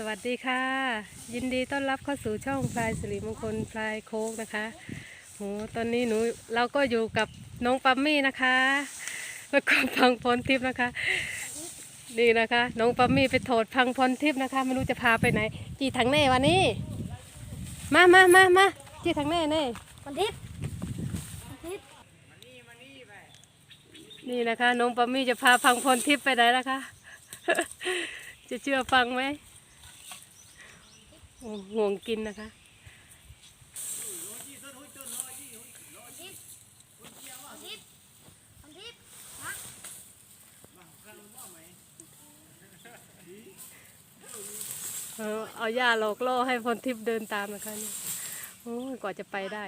สวัสดีค่ะ ยินดีต้อนรับเข้าสู่ช่องพลายสิริมงคลพลายโค้กนะคะโหตอนนี้หนูเราก็อยู่กับน้องปัมมี่นะคะ แล้วก็พังพรทิพย์นะคะ นี่นะคะ น้องปัมมี่ไปโถดพังพรทิพย์นะคะไม่รู้จะพาไปไหนจีทางแน่วันนี้ มามามามาจีทางแน่แน่วันทิพย์วันทิพย์นี่นะคะน้องปัมมี่จะพาพังพรทิพย์ไปไหนล่ะคะจะเชื่อฟังไหมโอ้ ห่วงกินนะคะ เออเอายาหลอกล่อให้พรทิพย์เดินตามนะคะนี่โอ้ยกว่าจะไปได้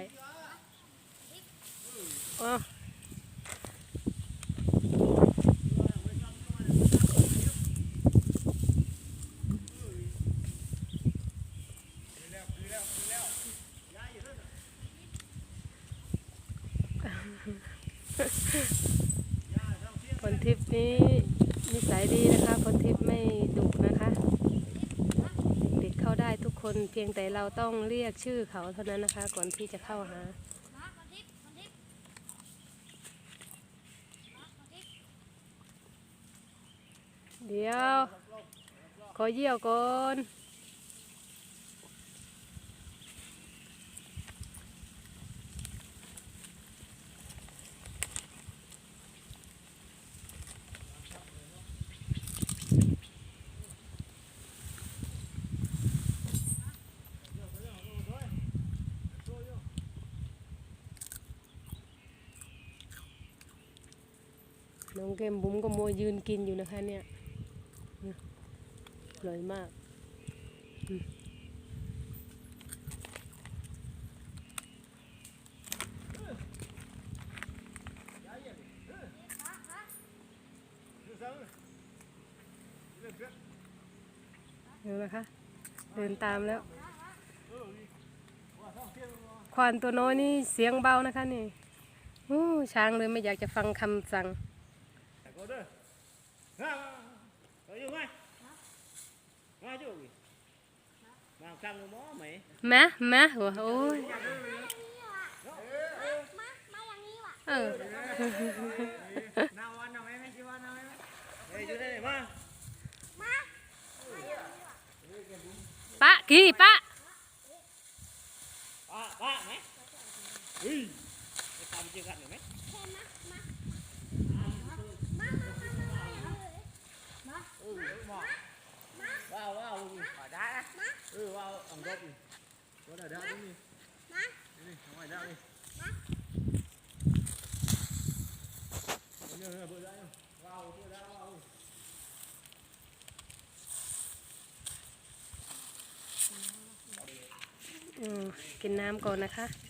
อ๋อพรทิพย์ นี้นิสัยดีนะคะคนทิพย์ไม่ดุนะคะ เด็กเข้าได้ทุกคนเพียงแต่เราต้องเรียกชื่อเขาเท่านั้นนะคะ ก่อนที่จะเข้าหาเดี๋ยว ขอเยี่ยวก่อน น้องเกมบุ๋มก็โมยยืนกินอยู่นะคะ เนี่ยอร่อยมากเดี๋ยวนะคะเดินตามแล้ว ควานตัวน้อยนี่เสียงเบานะคะนี่ช้างเลยไม่อยากจะฟังคำสั่ง Có đây. Ra. Có yêu ngay. Ngay chứ. Mà căng nó mó mày. แม่แม่หัวโอ้ยมามาอย่างนี้ว่ะเออ Nào ăn nào em em chưa ăn nào em. Đây chú đây này ba. มาปะกี่ปะ Ba ba mày. Ui. Cái tao chưa gặn được mấy. เห็นนะมา มา มา มา มา มา Ừ, đúng rồi. Vào vào. Ở đá đó. Ừ, vào ẩm gốc đi. Có đợi đợi đi. มา Đi, ra ngoài đợi đi. Nhớ nhớ bữa đợi. Vào bữa đợi vào. อืมกินน้ำก่อนนะคะกินน้ำเส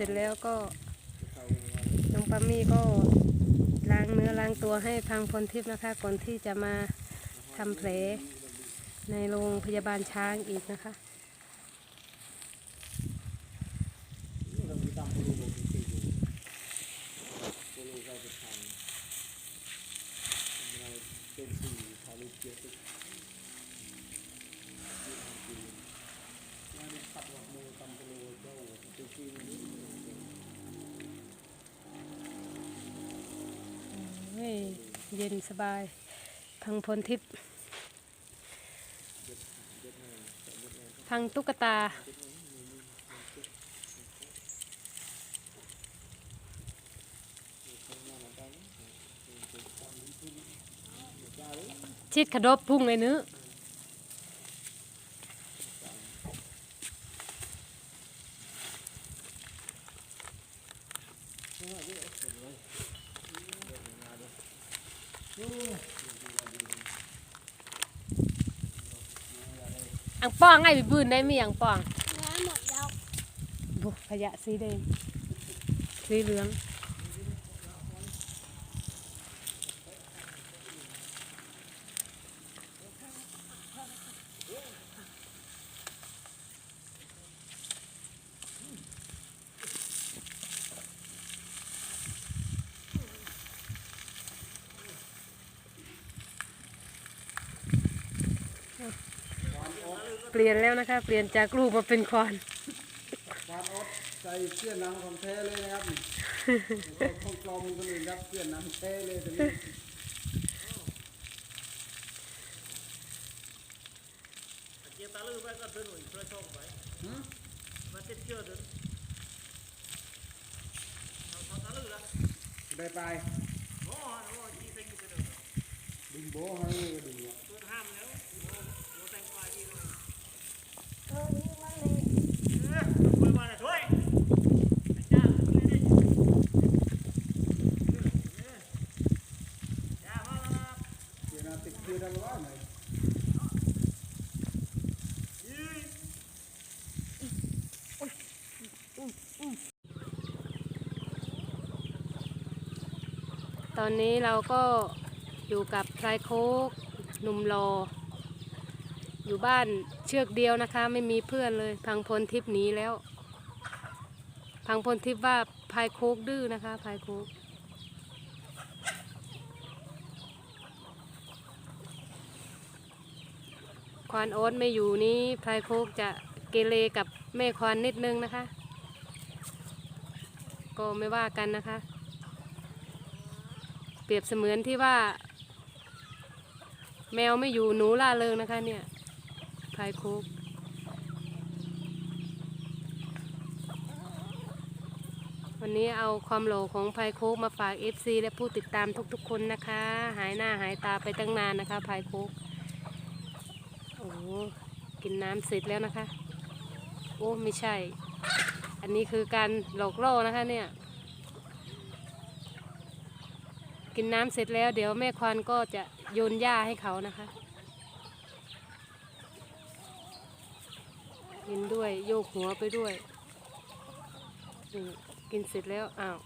ร็จแล้วก็น้องปามี่ก็ล้างเนื้อล้างตัวให้พังพลทิพย์นะคะ ก่อนที่จะมาทำแผลในโรงพยาบาลช้างอีกนะคะ เย็นสบายพังพลทิพย์พังตุ๊กตา ชิดขดบพุ่งเลยนื้อ อังป้องไงไปบืนได้มีอังป้อง น้ำหมดแล้ว บุขยะสีแดงสีเหลือง เปลี่ยนแล้วนะคะ เปลี่ยนจากลูกมาเป็นควานวานออสใส่เสื้อหนังของแท้เลยนะครับของปลอมคนอื่นครับเสื้อหนังแท้เลยตรงนี้เจียบตาลือไปก็เดินหน่อยเพื่อชมไปหืมมาติดเชื่อเดินเอาตาลือละได้ไปโอ้โหจีเซ็งไปเดินดึงโบ้ให้ดึงอะเพื่อนห้ามแล้วโอ้แต่งกายดีเลย เออนี่มันเลย เออคุยมาหน่อยช่วยจ้าเลยดิจ้ามาแล้ว เดี๋ยวนาติดเสื้อดังว่าไหน ตอนนี้เราก็อยู่กับพลายโคกหนุ่มรอ อยู่บ้านเชือกเดียวนะคะ ไม่มีเพื่อนเลย พังพลทิพย์หนีแล้ว พังพลทิพย์ว่าพลายโคกดื้อนะคะพลายโคกควานโอ๊ตไม่อยู่นี้พลายโคกจะเกเรกับแม่ควานนิดนึงนะคะ ก็ไม่ว่ากันนะคะ ปรียบเสมือนที่ว่า แมวไม่อยู่หนูล่าเริงนะคะ เนี่ยพายคุกวันนี้เอาความโหลของพายคุกมาฝาก FC และผู้ติดตามทุกๆ คนนะคะ หายหน้าหายตาไปตั้งนานนะคะพายคุกโอ้กินน้ำเสร็จแล้วนะคะ โอ้ไม่ใช่ อันนี้คือการหลอกล่อนะคะเนี่ย กินน้ำเสร็จแล้ว เดี๋ยวแม่ควานก็จะโยนหญ้าให้เขานะคะกินด้วยโยกหัวไปด้วยกินเสร็จแล้วอ้าว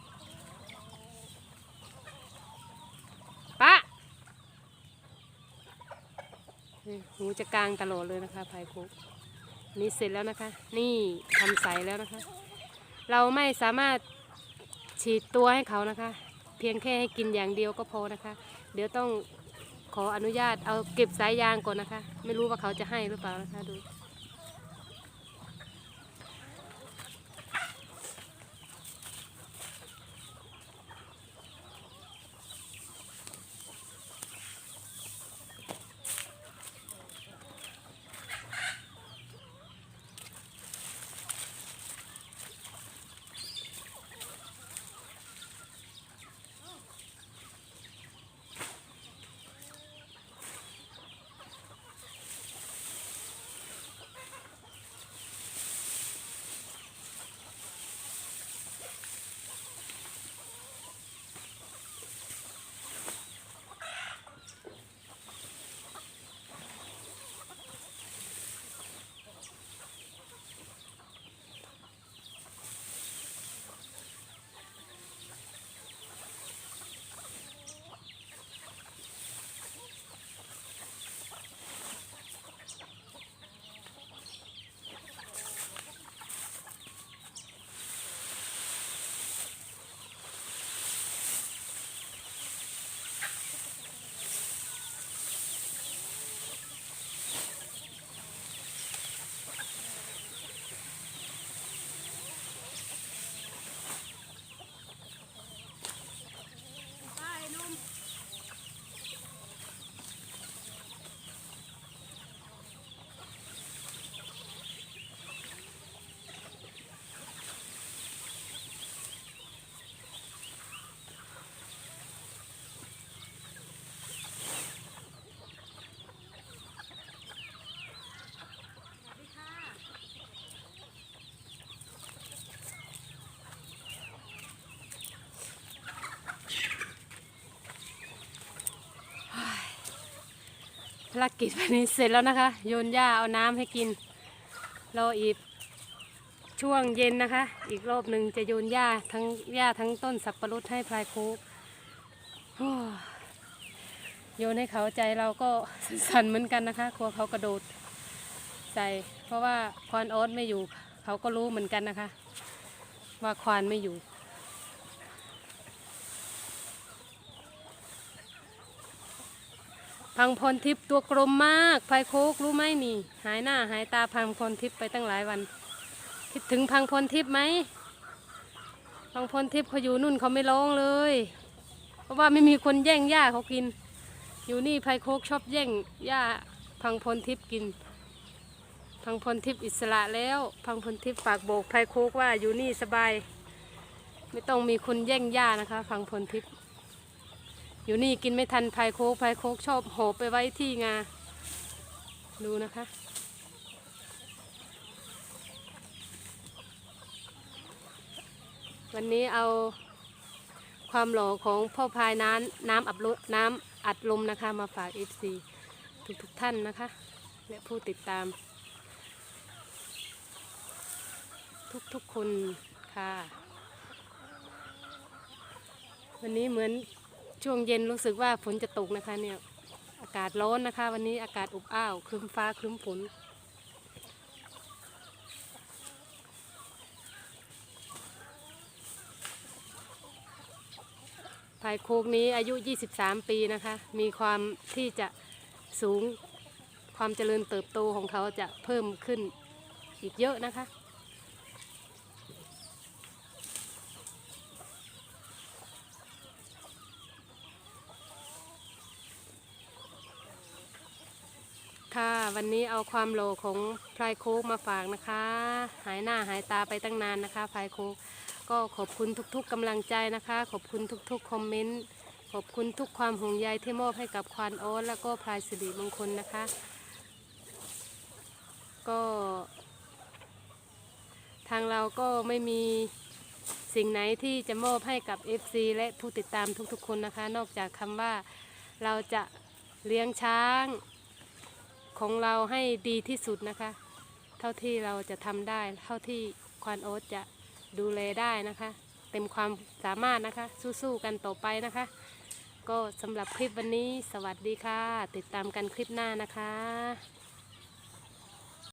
ปะหูจะกลางตลอดเลยนะคะพายคุกนี่เสร็จแล้วนะคะ นี่ทำใสแล้วนะคะ เราไม่สามารถฉีดตัวให้เขานะคะ พียงแค่ให้กินอย่างเดียวก็พอนะคะ เดี๋ยวต้องขออนุญาตเอาเก็บสายยางก่อนนะคะ ไม่รู้ว่าเขาจะให้หรือเปล่านะคะดู ภารกิจวันนี้เสร็จแล้วนะคะ โยนหญ้าเอาน้ำให้กิน รออีกช่วงเย็นนะคะ อีกรอบหนึ่งจะโยนหญ้าทั้งหญ้าทั้งต้นสับปะรดให้พลายคกโอ้โยนให้เขาใจเราก็สั่นเหมือนกันนะคะกลัวเขากระโดดใส่เพราะว่าควานโอ๊ตไม่อยู่ เขาก็รู้เหมือนกันนะคะ ว่าควานไม่อยู่ พังพรทิพย์ตัวกลมมากพลายโคกรู้ไหมนี่ หายหน้าหายตาพังพรทิพย์ไปตั้งหลายวัน คิดถึงพังพรทิพย์ไหมพังพรทิพย์เขาอยู่นู่นเขาไม่ร้องเลย เพราะว่าไม่มีคนแย่งหญ้าเขากิน อยู่นี่พโคกชอบแย่งหญ้าพังพรทิพย์กิน พังพรทิพย์อิสระแล้ว พังพรทิพย์ฝากโบกพโคกว่าอยู่นี่สบาย ไม่ต้องมีคนแย่งหญ้านะคะ พังพรทิพย์ อยู่นี่กินไม่ทันพายโคกพายโคกชอบโหบไปไว้ที่งา ดูนะคะ วันนี้เอาความหล่อของพ่อพายน้ำน้ำอับลดน้ำอัดลมนะคะ มาฝาก FC ทุกทุกท่านนะคะ และผู้ติดตาม ทุกๆคนค่ะ วันนี้เหมือน ช่วงเย็นรู้สึกว่าฝนจะตกนะคะเนี่ย อากาศร้อนนะคะ วันนี้อากาศอบอ้าวครึ้มฟ้าครึ้มฝนภายโคกนี้อายุ 23 ปีนะคะ มีความที่จะสูงความเจริญเติบโตของเขาจะเพิ่มขึ้นอีกเยอะนะคะ ค่ะ วันนี้เอาความโลของพลายโคกมาฝากนะคะ หายหน้าหายตาไปตั้งนานนะคะพลายโคกก็ขอบคุณทุกๆกำลังใจนะคะ ขอบคุณทุกๆคอมเมนต์ขอบคุณทุกความห่วงใยที่มอบให้กับควานโอ๊ตแล้วก็พลายสิริมงคลนะคะ ก็ ทางเราก็ไม่มีสิ่งไหนที่จะมอบให้กับ FC และผู้ติดตามทุกๆคนนะคะ นอกจากคำว่าเราจะเลี้ยงช้าง ของเราให้ดีที่สุดนะคะ เท่าที่เราจะทำได้ เท่าที่ควานโอ๊ตจะดูแลได้นะคะ เต็มความสามารถนะคะ สู้ๆกันต่อไปนะคะ ก็สำหรับคลิปวันนี้สวัสดีค่ะ ติดตามกันคลิปหน้านะคะ